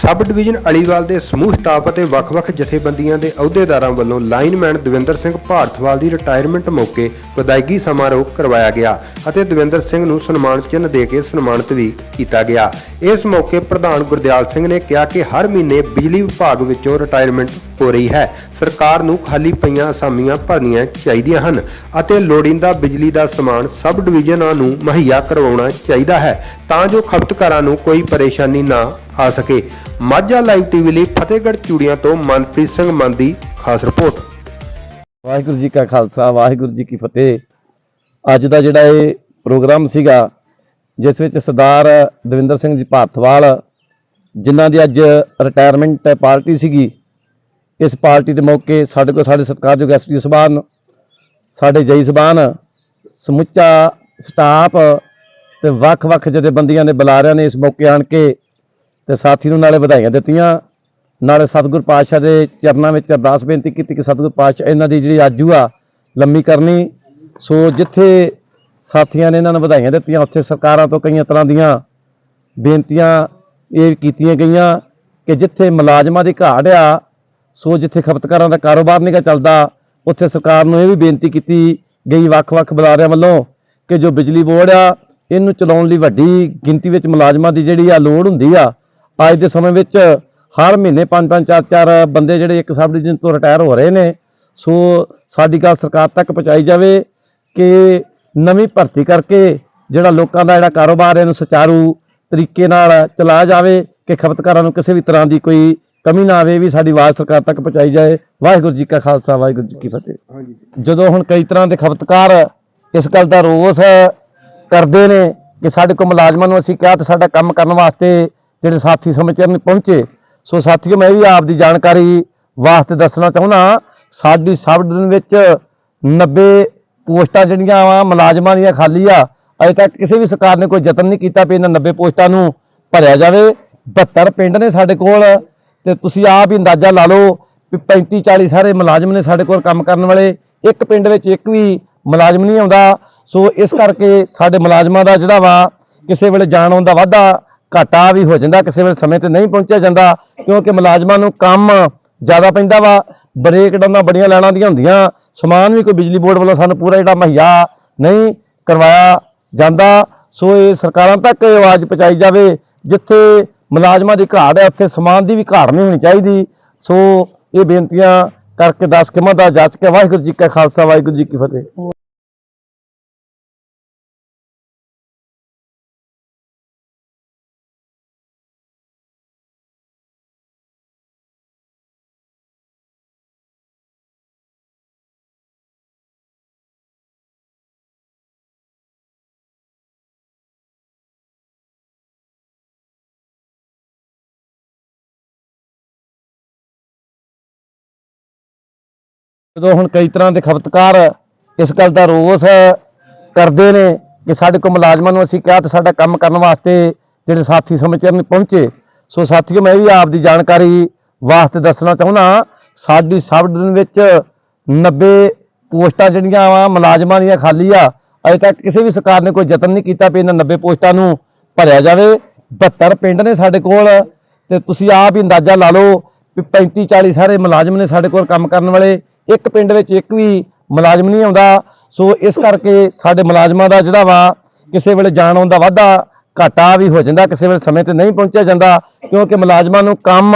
Sub division Aliwal ਦੇ ਸਮੂਹ staff ਅਤੇ ਵੱਖ-ਵੱਖ ਜਥੇਬੰਦੀਆਂ ਦੇ ਅਹੁਦੇਦਾਰਾਂ ਵੱਲੋਂ ਲਾਈਨਮੈਨ ਦਵਿੰਦਰ ਸਿੰਘ ਭਾਰਤਵਾਲ ਦੀ ਰਿਟਾਇਰਮੈਂਟ ਮੌਕੇ ਵਿਦਾਇਗੀ ਸਮਾਰੋਹ ਕਰਵਾਇਆ ਗਿਆ ਅਤੇ ਦਵਿੰਦਰ ਸਿੰਘ ਨੂੰ ਸਨਮਾਨ ਚਿੰਨ੍ਹ ਦੇ ਕੇ ਸਨਮਾਨਿਤ ਵੀ ਕੀਤਾ ਗਿਆ। ਇਸ ਮੌਕੇ ਪ੍ਰਧਾਨ ਗੁਰਦਿਆਲ ਸਿੰਘ ਨੇ ਕਿਹਾ ਕਿ ਹਰ ਮਹੀਨੇ ਬਿਜਲੀ ਵਿਭਾਗ ਵਿੱਚੋਂ ਰਿਟਾਇਰਮੈਂਟ ਹੋ ਰਹੀ ਹੈ। ਸਰਕਾਰ ਨੂੰ ਖਾਲੀ ਪਈਆਂ ਅਸਾਮੀਆਂ ਭਰਨੀਆਂ ਚਾਹੀਦੀਆਂ ਹਨ ਅਤੇ ਲੋੜੀਂਦਾ ਬਿਜਲੀ ਦਾ ਸਮਾਨ ਸਬ ਡਿਵੀਜ਼ਨਾਂ ਨੂੰ ਮੁਹੱਈਆ ਕਰਵਾਉਣਾ ਚਾਹੀਦਾ ਹੈ ਤਾਂ ਜੋ ਖਪਤਕਾਰਾਂ ਨੂੰ ਕੋਈ ਪਰੇਸ਼ਾਨੀ ਨਾ ਆ ਸਕੇ। ਮਾਝਾ ਲਾਈਵ ਟੀਵੀ ਲਈ ਫਤਿਹਗੜ੍ਹ ਚੂੜੀਆਂ ਤੋਂ ਮਨਪ੍ਰੀਤ ਸਿੰਘ ਮਨ ਦੀ ਖਾਸ ਰਿਪੋਰਟ। ਵਾਹਿਗੁਰੂ ਜੀ ਕਾ ਖਾਲਸਾ, ਵਾਹਿਗੁਰੂ ਜੀ ਕੀ ਫਤਿਹ। ਅੱਜ ਦਾ ਜਿਹੜਾ ਇਹ ਪ੍ਰੋਗਰਾਮ ਸੀਗਾ, ਜਿਸ ਵਿੱਚ ਸਰਦਾਰ ਦਵਿੰਦਰ ਸਿੰਘ ਜੀ ਭਾਰਤਵਾਲ ਜਿਨ੍ਹਾਂ ਦੀ ਅੱਜ ਰਿਟਾਇਰਮੈਂਟ ਪਾਰਟੀ ਸੀਗੀ, ਇਸ ਪਾਰਟੀ ਦੇ ਮੌਕੇ ਸਾਡੇ ਕੋਲ ਸਾਡੇ ਸਤਿਕਾਰਯੋਗ ਐਸਪੀ ਸਭਾਨ ਸਾਡੇ ਜਈ ਸਭਾਨ ਸਮੁੱਚਾ ਸਟਾਫ ਤੇ ਵੱਖ-ਵੱਖ ਜਥੇਬੰਦੀਆਂ ਦੇ ਬੁਲਾਰਿਆਂ ਨੇ ਇਸ ਮੌਕੇ ਆਣ ਕੇ ਤੇ ਸਾਥੀ ਨੂੰ ਨਾਲੇ ਵਧਾਈਆਂ ਦਿੱਤੀਆਂ। ਨਾਲੇ ਸਤਿਗੁਰ ਪਾਤਸ਼ਾਹ ਦੇ ਚਰਨਾਂ ਵਿੱਚ ਅਰਦਾਸ ਬੇਨਤੀ ਕੀਤੀ ਕਿ ਸਤਿਗੁਰ ਪਾਤਸ਼ਾਹ ਇਹਨਾਂ ਦੀ ਜਿਹੜੀ ਆਜੂ ਆ, ਲੰਮੀ ਕਰਨੀ। ਸੋ ਜਿੱਥੇ ਸਾਥੀਆਂ ਨੇ ਇਹਨਾਂ ਨੂੰ ਵਧਾਈਆਂ ਦਿੱਤੀਆਂ, ਉੱਥੇ ਸਰਕਾਰਾਂ ਤੋਂ ਕਈਆਂ ਤਰ੍ਹਾਂ ਦੀਆਂ ਬੇਨਤੀਆਂ ਇਹ ਕੀਤੀਆਂ ਗਈਆਂ ਕਿ ਜਿੱਥੇ ਮੁਲਾਜ਼ਮਾਂ ਦੀ ਘਾਟ ਆ, ਸੋ ਜਿੱਥੇ ਖਪਤਕਾਰਾਂ ਦਾ ਕਾਰੋਬਾਰ ਨਹੀਂ ਗਾ ਚੱਲਦਾ, ਉੱਥੇ ਸਰਕਾਰ ਨੂੰ ਇਹ ਵੀ ਬੇਨਤੀ ਕੀਤੀ ਗਈ ਵੱਖ-ਵੱਖ ਬੁਲਾਰਿਆਂ ਵੱਲੋਂ ਕਿ ਜੋ ਬਿਜਲੀ ਬੋਰਡ ਆ, ਇਹਨੂੰ ਚਲਾਉਣ ਲਈ ਵੱਡੀ ਗਿਣਤੀ ਵਿੱਚ ਮੁਲਾਜ਼ਮਾਂ ਦੀ ਜਿਹੜੀ ਆ ਲੋੜ ਹੁੰਦੀ ਆ ਅੱਜ ਦੇ ਸਮੇਂ ਵਿੱਚ ਹਰ ਮਹੀਨੇ 5-5 4-4 ਬੰਦੇ ਜਿਹੜੇ ਇੱਕ ਸਬ ਡਿਵੀਜ਼ਨ ਤੋਂ ਰਿਟਾਇਰ ਹੋ ਰਹੇ ਨੇ ਸੋ ਸਾਡੀ ਗੱਲ ਸਰਕਾਰ ਤੱਕ ਪਹੁੰਚਾਈ ਜਾਵੇ ਕਿ ਨਵੀਂ ਭਰਤੀ ਕਰਕੇ ਜਿਹੜਾ ਲੋਕਾਂ ਦਾ ਜਿਹੜਾ ਕਾਰੋਬਾਰ ਹੈ ਇਹਨੂੰ ਸੁਚਾਰੂ ਤਰੀਕੇ ਨਾਲ ਚਲਾਇਆ ਜਾਵੇ ਕਿ ਖਪਤਕਾਰਾਂ ਨੂੰ ਕਿਸੇ ਵੀ ਤਰ੍ਹਾਂ ਦੀ ਕੋਈ ਕਮੀ ਨਾ ਆਵੇ ਵੀ ਸਾਡੀ ਆਵਾਜ਼ ਸਰਕਾਰ ਤੱਕ ਪਹੁੰਚਾਈ ਜਾਏ। ਵਾਹਿਗੁਰੂ ਜੀ ਕਾ ਖਾਲਸਾ ਵਾਹਿਗੁਰੂ ਜੀ ਕੀ ਫਤਿਹ। ਜਦੋਂ ਹੁਣ ਕਈ ਤਰ੍ਹਾਂ ਦੇ ਖਪਤਕਾਰ ਇਸ ਗੱਲ ਦਾ ਰੋਸ ਕਰਦੇ ਨੇ ਕਿ ਸਾਡੇ ਕੋਲ ਮੁਲਾਜ਼ਮਾਂ ਨੂੰ ਅਸੀਂ ਕਿਹਾ ਤੇ ਸਾਡਾ ਕੰਮ ਕਰਨ ਵਾਸਤੇ ਜਿਹੜੇ ਸਾਥੀ ਸਮੇਂ ਪਹੁੰਚੇ, ਸੋ ਸਾਥੀਓ, ਮੈਂ ਵੀ ਆਪ ਦੀ ਜਾਣਕਾਰੀ ਵਾਸਤੇ ਦੱਸਣਾ ਚਾਹੁੰਦਾ ਸਾਡੀ ਸਬ ਡਿਵੀਜ਼ਨ ਵਿੱਚ 90 ਪੋਸਟਾਂ ਜਿਹੜੀਆਂ ਵਾ, ਮੁਲਾਜ਼ਮਾਂ ਦੀਆਂ ਖਾਲੀ ਆ, ਅਜੇ ਤੱਕ ਕਿਸੇ ਵੀ ਸਰਕਾਰ ਨੇ ਕੋਈ ਯਤਨ ਨਹੀਂ ਕੀਤਾ ਵੀ ਇਹਨਾਂ 90 ਪੋਸਟਾਂ ਨੂੰ ਭਰਿਆ ਜਾਵੇ। 72 ਪਿੰਡ ਨੇ ਸਾਡੇ ਕੋਲ ਤੇ ਤੁਸੀਂ ਆਪ ਹੀ ਅੰਦਾਜ਼ਾ ਲਾ ਲਓ ਵੀ 35 40 ਸਾਰੇ ਮੁਲਾਜ਼ਮ ਨੇ ਸਾਡੇ ਕੋਲ ਕੰਮ ਕਰਨ ਵਾਲੇ। ਇੱਕ ਪਿੰਡ ਵਿੱਚ ਇੱਕ ਵੀ ਮੁਲਾਜ਼ਮ ਨਹੀਂ ਆਉਂਦਾ। ਸੋ ਇਸ ਕਰਕੇ ਸਾਡੇ ਮੁਲਾਜ਼ਮਾਂ ਦਾ ਜਿਹੜਾ ਵਾ, ਕਿਸੇ ਵੇਲੇ ਜਾਣ ਆਉਣ ਦਾ ਵਾਧਾ ਘਾਟਾ ਵੀ ਹੋ ਜਾਂਦਾ, ਕਿਸੇ ਵੇਲੇ ਸਮੇਂ ਤੇ ਨਹੀਂ ਪਹੁੰਚਿਆ ਜਾਂਦਾ, ਕਿਉਂਕਿ ਮੁਲਾਜ਼ਮਾਂ ਨੂੰ ਕੰਮ ਜ਼ਿਆਦਾ ਪੈਂਦਾ ਵਾ, ਬ੍ਰੇਕ ਡਾਊਨਾਂ ਬੜੀਆਂ ਲੈਣਾ ਦੀਆਂ ਹੁੰਦੀਆਂ, ਸਮਾਨ ਵੀ ਕੋਈ ਬਿਜਲੀ ਬੋਰਡ ਵੱਲੋਂ ਸਾਨੂੰ ਪੂਰਾ ਜਿਹੜਾ ਮੁਹੱਈਆ ਨਹੀਂ ਕਰਵਾਇਆ ਜਾਂਦਾ, ਸੋ ਇਹ ਸਰਕਾਰਾਂ ਤੱਕ ਇਹ ਆਵਾਜ਼ ਪਹੁੰਚਾਈ ਜਾਵੇ, ਜਿੱਥੇ ਮੁਲਾਜ਼ਮਾਂ ਦੀ ਘਾਟ ਹੈ, ਉੱਥੇ ਸਮਾਨ ਦੀ ਵੀ ਘਾਟ ਨਹੀਂ ਹੋਣੀ ਚਾਹੀਦੀ, ਸੋ ਇਹ ਬੇਨਤੀਆਂ ਕਰਕੇ ਦੱਸ ਕਿਮਾ ਦਾ ਜਾਚ ਕੇ ਵਾਹਿਗੁਰੂ ਜੀ ਕਾ ਖਾਲਸਾ, ਵਾਹਿਗੁਰੂ ਜੀ ਕੀ ਫਤਿਹ। ਜਦੋਂ ਹੁਣ ਕਈ ਤਰ੍ਹਾਂ ਦੇ ਖਪਤਕਾਰ ਇਸ ਗੱਲ ਦਾ ਰੋਸ ਕਰਦੇ ਨੇ ਕਿ ਸਾਡੇ ਕੋਲ ਮੁਲਾਜ਼ਮਾਂ ਨੂੰ ਅਸੀਂ ਕਿਹਾ ਤੇ ਸਾਡਾ ਕੰਮ ਕਰਨ ਵਾਸਤੇ ਜਿਹੜੇ ਸਾਥੀ ਸਮੇਂ ਨਹੀਂ ਪਹੁੰਚੇ। ਸੋ ਸਾਥੀਓ, ਮੈਂ ਵੀ ਆਪ ਦੀ ਜਾਣਕਾਰੀ ਵਾਸਤੇ ਦੱਸਣਾ ਚਾਹੁੰਦਾ ਸਾਡੀ ਸਬ ਡਿਵੀਜ਼ਨ ਵਿੱਚ 90 ਪੋਸਟਾਂ ਜਿਹੜੀਆਂ ਵਾ, ਮੁਲਾਜ਼ਮਾਂ ਦੀਆਂ ਖਾਲੀ ਆ, ਅਜੇ ਤੱਕ ਕਿਸੇ ਵੀ ਸਰਕਾਰ ਨੇ ਕੋਈ ਯਤਨ ਨਹੀਂ ਕੀਤਾ ਵੀ ਇਹਨਾਂ 90 ਪੋਸਟਾਂ ਨੂੰ ਭਰਿਆ ਜਾਵੇ। 72 ਪਿੰਡ ਨੇ ਸਾਡੇ ਕੋਲ ਤੇ ਤੁਸੀਂ ਆਪ ਹੀ ਅੰਦਾਜ਼ਾ ਲਾ ਲਓ ਵੀ 35 40 ਸਾਰੇ ਮੁਲਾਜ਼ਮ ਨੇ ਸਾਡੇ ਕੋਲ ਕੰਮ ਕਰਨ ਵਾਲੇ। ਇੱਕ ਪਿੰਡ ਵਿੱਚ ਇੱਕ ਵੀ ਮੁਲਾਜ਼ਮ ਨਹੀਂ ਆਉਂਦਾ। ਸੋ ਇਸ ਕਰਕੇ ਸਾਡੇ ਮੁਲਾਜ਼ਮਾਂ ਦਾ ਜਿਹੜਾ ਵਾ, ਕਿਸੇ ਵੇਲੇ ਜਾਣ ਆਉਣ ਦਾ ਵਾਧਾ ਘਾਟਾ ਵੀ ਹੋ ਜਾਂਦਾ, ਕਿਸੇ ਵੇਲੇ ਸਮੇਂ ਤੇ ਨਹੀਂ ਪਹੁੰਚਿਆ ਜਾਂਦਾ, ਕਿਉਂਕਿ ਮੁਲਾਜ਼ਮਾਂ ਨੂੰ ਕੰਮ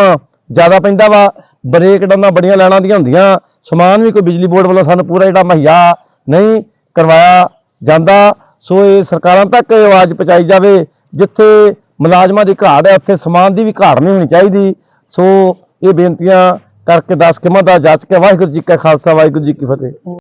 ਜ਼ਿਆਦਾ ਪੈਂਦਾ ਵਾ, ਬ੍ਰੇਕ ਡਾਊਨਾਂ ਬੜੀਆਂ ਲੈਣਾ ਦੀਆਂ ਹੁੰਦੀਆਂ, ਸਮਾਨ ਵੀ ਕੋਈ ਬਿਜਲੀ ਬੋਰਡ ਵੱਲੋਂ ਸਾਨੂੰ ਪੂਰਾ ਜਿਹੜਾ ਮੁਹੱਈਆ ਨਹੀਂ ਕਰਵਾਇਆ ਜਾਂਦਾ। ਸੋ ਇਹ ਸਰਕਾਰਾਂ ਤੱਕ ਆਵਾਜ਼ ਪਹੁੰਚਾਈ ਜਾਵੇ, ਜਿੱਥੇ ਮੁਲਾਜ਼ਮਾਂ ਦੀ ਘਾਟ ਹੈ, ਉੱਥੇ ਸਮਾਨ ਦੀ ਵੀ ਘਾਟ ਨਹੀਂ ਹੋਣੀ ਚਾਹੀਦੀ। ਸੋ ਇਹ ਬੇਨਤੀਆਂ ਕਰਕੇ ਦੱਸ ਕਿਮਾ ਦਾ ਜਾਚ ਕੇ ਵਾਹਿਗੁਰੂ ਜੀ ਕਾ ਖਾਲਸਾ ਵਾਹਿਗੁਰੂ ਜੀ ਕੀ ਫਤਿਹ।